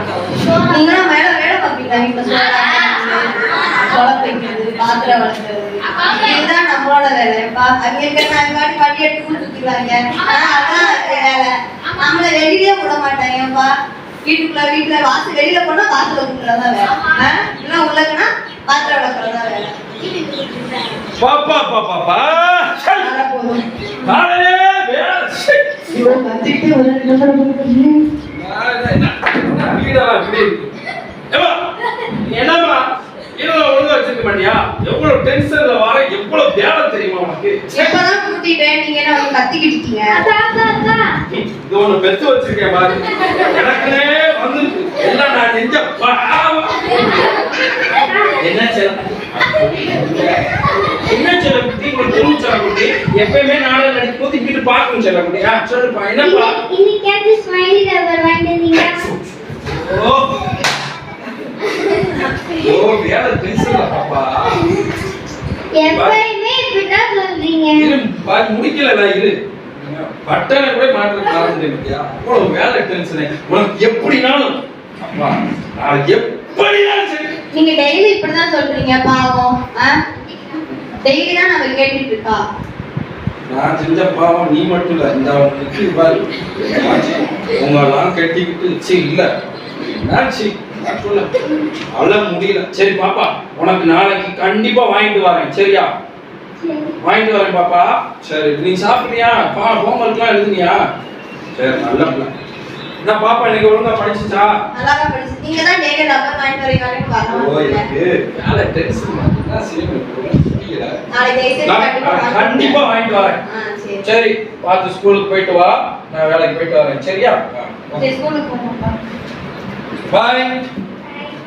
நீங்களாம் வேலை வேலை பார்ப்பீங்களா? வீட்டுல பாத்திரம் வளர்க்குறது. இதுதான் நம்மளோட வேலை. பா- அங்க இருக்கிற நாங்க வாட்டி வண்டி எடுத்து ஆனா அதான் வேலை. நம்மள வெளியிலே விட மாட்டாங்கப்பா வீட்டுக்குள்ள வீட்டுல வாசல் வெளியில போனா வாசல கூட்டுறதா வேலை? இல்ல உள்ளக்குன்னா பாத்திரம் வளர்க்குறதா வேலை. பாப்பா பாப்பா போதும். காலையிலே வேலை. வீடெல்லாம். ஏம்மா, நீ என்னம்மா இதெல்லாம் ஒழுங்கா வச்சிருக்க மாட்டியா எவ்வளவு டென்ஷன்ல வர எவ்வளவு வேலை தெரியுமா உனக்கு எப்பதான் கூட்டிட்டேன் நீங்க என்ன வந்து கத்திக்கிட்டு இருக்கீங்க இது ஒண்ணு பெத்து வச்சிருக்கேன் பாரு எனக்குனே வந்து எல்லாம் நான் நெஞ்ச. என்ன செல்லம் எப்பயுமே நாடகம் நடிக்கும் போது இங்கிட்டு பார்க்கணும் செல்லம் குட்டி ஆ சொல்லுப்பா என்னப்பா? இன்னைக்காவது ஸ்மைலி ரப்பர் வாங்கிட்டு வந்தீங்களா ஓ. ஓ வேலை டென்ஷன்ல பாப்பா. எப்பயுமே இப்படிதான் சொல்றீங்க. இரு பாதி முடிக்கல இரு. பட்டனை கூட மாற்ற மறந்துட்டேன் பத்தியா? அவ்வளவு வேலை டென்ஷனு உனக்கு எப்படினாலும் அப்பா நாளைக்கு எப்படினாலும் சரி. நீங்க டெய்லி இப்படிதான் சொல்றீங்க பாவம். டெய்லி தான் நம்ம கேட்டுட்டு இருக்கா நான் செஞ்ச பாவம் நீ மட்டும் இல்ல இந்த அவனுக்கு பாரு என்னாச்சு? உங்களெல்லாம் கட்டிக்கிட்டு சி இல்ல. என்னாச்சு? அழ முடியல. சரி பாப்பா உனக்கு நாளைக்கு கண்டிப்பா வாங்கிட்டு வரேன். சரியா? வாங்கிட்டு வரேன் பாப்பா. சரி நீ சாப்பிடுறியா? பா ஹோம்ஒர்க்லாம் எழுதுனியா? சரி நல்ல பிள்ளை. என்ன பாப்பா இன்னைக்கு ஒழுங்கா படிச்சுச்சா? நல்லா தான் படிச்சு நீங்க தான் வாங்கிட்டு வரீங்கன்னு ஓ எனக்கு வேலை டென்ஷன் என்ன செய்யணும் புரியல நாளைக்கு தயவுசெய்து நான் கண்டிப்பா நான் வாங்கிட்டு கண்டிப்பா வாங்கிட்டு வரேன். ஆ, சரி. சரி பார்த்து ஸ்கூலுக்கு போயிட்டு வா. நான் வேலைக்கு போயிட்டு வரேன். சரியா? சரி ஸ்கூலுக்கு போகணும்ப்பா bye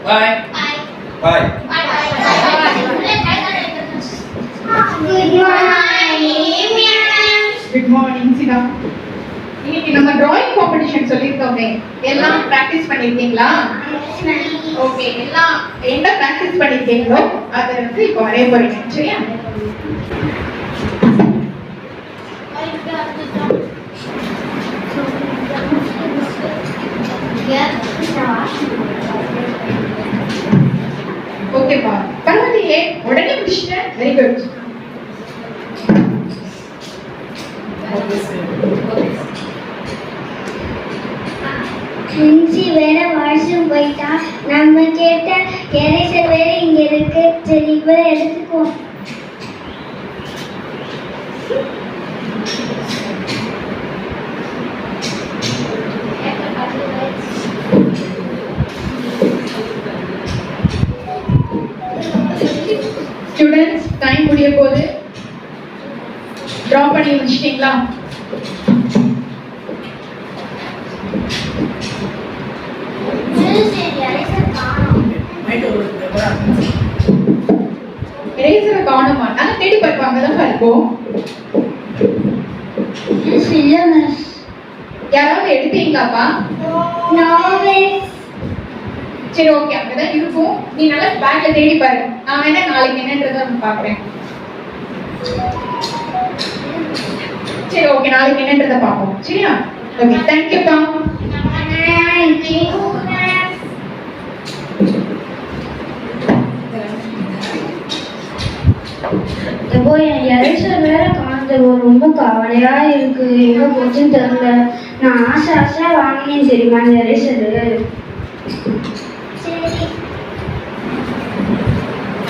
bye bye good morning good morning Siva இன்னைக்கு நம்ம டிராயிங் காம்படிஷன் சொல்லியிருக்கோமே. எல்லாம் பிராக்டிஸ் பண்ணிருக்கீங்களா? ஓகே எல்லாம் என்ன பிராக்டிஸ் பண்ணிருக்கீங்களோ அதை வந்து இப்போ வரைய போறீங்க சரியா ஓகேப்பா பரவாயில்லையே உடனே முடிச்சுட்டேன். வெரி குட் பிரின்சி வேற வாஷ்ரூம் போயிட்டா. நம்ம கேட்ட எரேசர் வேற இங்க இருக்கு. சரி இப்போ எடுத்துக்குவோம். ஸ்டூடெண்ட்ஸ் டைம் முடிய போகுது. ட்ரா பண்ணி முடிச்சிட்டீங்களா எரேசரை காணுமா நாங்க தேடி பார்ப்பாங்க தான் இருக்கும் இல்ல மிஸ் யாராவது எடுத்தீங்களாப்பா? சரி ஓகே அங்கதான் இருக்கும். நீ நல்லா பேக்ல தேடி பாரு. நான் வேணா நாளைக்கு என்னன்றதை பாக்குறேன் சரி ஓகே நாளைக்கு என்னன்றதை பார்ப்போம். சரியா? ஓகே தேங்க்யூப்பா இப்போ என் எரேசர் வேற காணுது ரொம்ப கவலையா இருக்கு. எங்க போச்சுன்னு தெரியல. நான் ஆசை ஆசையா வாங்கினேன் தெரியுமா இந்த எரேசர்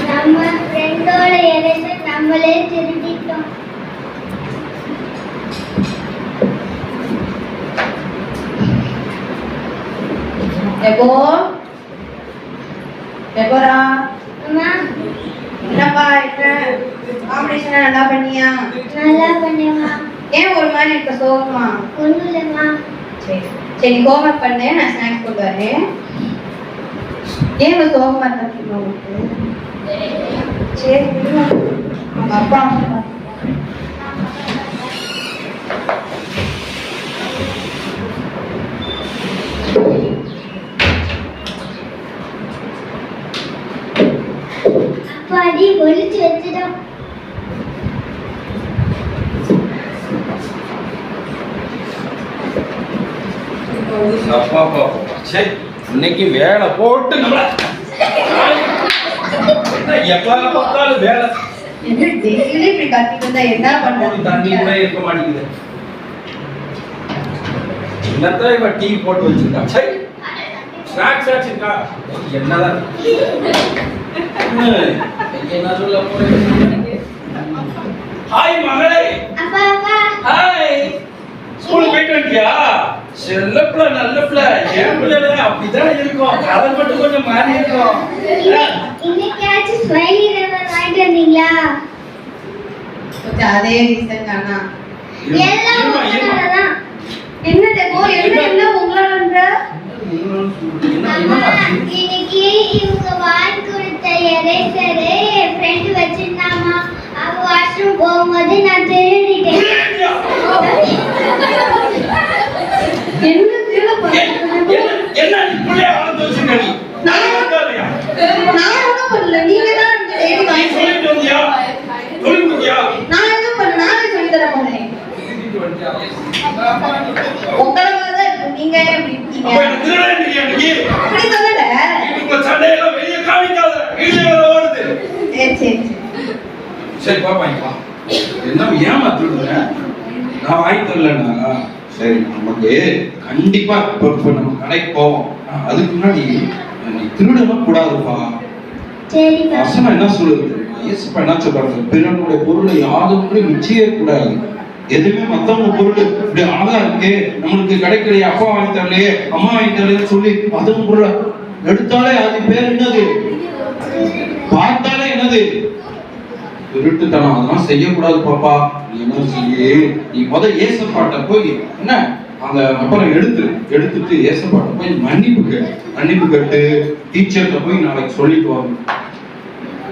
நம்ம ஃப்ரெண்டோட எரேசர் நம்மளே திருடிட்டோம். எப்போ? எப்போரா அம்மா. என்னப்பா என்ன காம்படிஷன் நல்லா பண்ணியா? நல்லா பண்ணேம்மா ஏன் ஒரு மாதிரி இருக்க? சோகமா? ஒன்றும் இல்லைம்மா சரி சரி ஹோம்ஒர்க் பண்ணு நான் ஸ்நாக்ஸ் கொண்டு வரேன். ஏன் இவ்வளவு சோகமா இருக்கீங்க உங்களுக்கு சரி. அவங்க அப்பா அம்மா அப்பா அப்பா. சரி இன்னைக்கு வேலை போட்டு நம்மள. எப்ப பார்த்தாலும் வேலை. என்ன என்ன தண்ணி கூட இருக்க மாட்டேங்குது. என்னத்தான் இவ டீ போட்டு வச்சிருக்கா. சை ஸ்நாக்ஸ் வச்சிருக்கா. என்னதான்? என்ன சொல்ல ஹாய் மகளே. அப்பா அப்பா. ஹாய் ஸ்கூல் போயிட்டு வந்துட்டியா? செல்ல பிள்ளை நல்ல பிள்ளை என் பிள்ளை அப்படிதான் இருக்கும். அதை மட்டும் கொஞ்சம் மாறி இருக்கும். இன்னைக்காச்சும் ஸ்மைலி ரப்பர் வாங்கிட்டு வந்தீங்களா? கொஞ்சம் அதே ரீசன் தானா? எல்லாம். உங்களாலதான். என்ன டெமோ என்ன என்ன உங்களாலன்ற? இன்னைக்கு இவங்க வாங்கி கொடுத்த எரேசரு என் ஃப்ரெண்ட் வச்சிருந்தாமா. அவ வாஷ்ரூம் போகும்போது நான் திருடிட்டேன் என்ன திருட என்ன என்ன நீ பிள்ளைய வளர்த்து வச்சிருக்க நீ நான் இருக்காதயா நான் ஒண்ணும் பண்ணல நீங்க தான் டெய்லி நீ வாங்கி சொல்லிட்டு வந்தியா சொல்லி கொடுத்தியா நான் எதுவும் பண்ணல நானே சொல்லி தர போனேன் உங்களை மாதிரி தான் இருக்கு நீங்க ஏன் இப்படி இருக்கீங்க அப்ப எனக்கு திருடன் இல்லையா நீ அப்படி சொல்லல வீட்டுக்குள்ள சண்டையெல்லாம் வெளியே காமிக்காத வீட்டுல வேற ஓடுது சரி சரி பாப்பா இங்க என்ன ஏமாத்துடுங்க நான் வாங்கி தரலன்னா சரி நமக்கு கண்டிப்பா இப்போ இப்போ நம்ம கடைக்கு போவோம். அதுக்கு முன்னாடி நீ திருடவும் கூடாதுப்பா. சரிப்பா. வசனம் என்ன சொல்லுது? இயேசுப்பா என்ன சொல்றாரு? பிறனுடைய பொருளை யாரும் மிச்சியே கூடாது எதுவுமே மத்தவங்க பொருள் இப்படி அழகா இருக்கு. நம்மளுக்கு கிடைக்கலையே அப்பா வாங்கி தரலையே அம்மா வாங்கி தரலையே சொல்லி மத்தவங்க பொருளை எடுத்தாலே அது பேர் என்னது? பார்த்தாலே என்னது? திருட்டுத்தனம் அதெல்லாம் செய்யக்கூடாது பாப்பா. நீ என்ன செய்ய? நீ முத ஏசப்பாட்ட போய் என்ன? அந்த அப்புறம் எடுத்து எடுத்துட்டு ஏசப்பாட்ட போய் மன்னிப்பு கேட்டு மன்னிப்பு கேட்டு டீச்சர்கிட்ட போய் நாளைக்கு சொல்லிட்டு வாங்க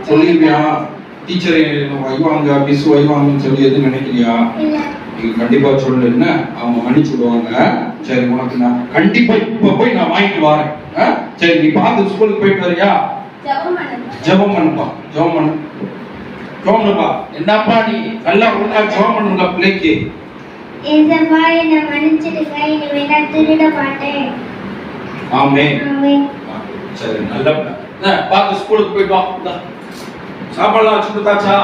சொல்லிருவியா? டீச்சர் வைவாங்க மிஸ் வைவாங்கன்னு சொல்லி எதுவும் நினைக்கலையா? இல்ல. நீங்க கண்டிப்பா சொல்லு. என்ன? அவங்க மன்னிச்சு விடுவாங்க. சரி உனக்கு நான் கண்டிப்பா இப்ப போய் நான் வாங்கிட்டு வரேன்? சரி நீ பார்த்து ஸ்கூலுக்கு போயிட்டு வரியா? ஜெபம் பண்ணுப்பா ஜெபம் பண்ணு. ஜெபம் பண்ணுப்பா. என்னப்பா நீ நல்லா ஒழுங்கா ஜெபம் பண்ணுங்க பிள்ளைக்கு. ஏசப்பா என்னை மன்னிச்சிடுங்க இனிமே நான் திருட மாட்டேன். ஆமே ஆமென். சரி நல்ல பார்த்து ஸ்கூலுக்கு போயிட்டு வா. சாப்பாடுலாம் வச்சு கொடுத்தாச்சா?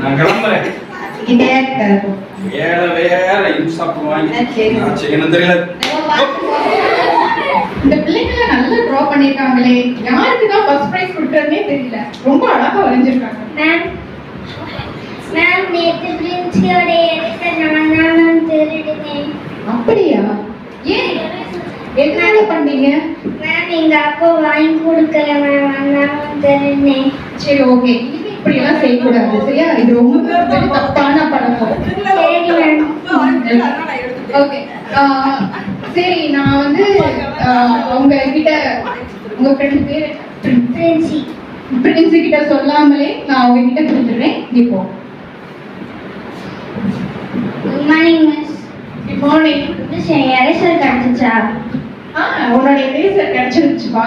நான் கிளம்புறேன். வேற வேற இன்ஸ்டாப் வாங்கி. ஆ, சரி. நான் செய்யணும் தெரியல. நல்லா ட்ரா பண்ணிருக்காங்களே? யாருக்கு தான் ஃபர்ஸ்ட் பிரைஸ் கொடுக்கறதுனே தெரியல. ரொம்ப அழகா வரைஞ்சிருக்காங்க. மேம் மேம் நேற்று பிரின்சியோட எடுத்த நான் தான் மேம் திருடினேன் அப்படியா? ஏன்? எதனால பண்ணீங்க? மேம் எங்க அப்பா வாங்கி கொடுக்கல மேம் அதனால திருடினேன் சரி ஓகே இப்படி எல்லாம் செய்யக்கூடாது. சரியா? இது ரொம்ப தப்பான பழக்கம். சரி மேம் ஓகே சரி நான் வந்து உங்க கிட்ட உங்க ஃப்ரெண்ட் பேர் பிரின்சி பிரின்சி கிட்ட சொல்லாமலே நான் அவங்க கிட்ட கொடுத்துடுறேன் இப்போ morning miss good morning miss என் எரேசர் கிடச்சிச்சா உன்னோட ரேசர் கிடைச்சிருச்சுப்பா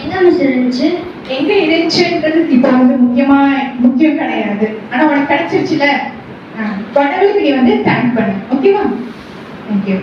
எங்க மிஸ் இருந்துச்சு? எங்க இருந்துச்சுன்றது இப்போ வந்து முக்கியமா முக்கியம் கிடையாது. ஆனா உனக்கு கிடைச்சிருச்சுல. கடவுளுக்கு நீ வந்து தேங்க் பண்ணு. ஓகேவா தேங்க்யூ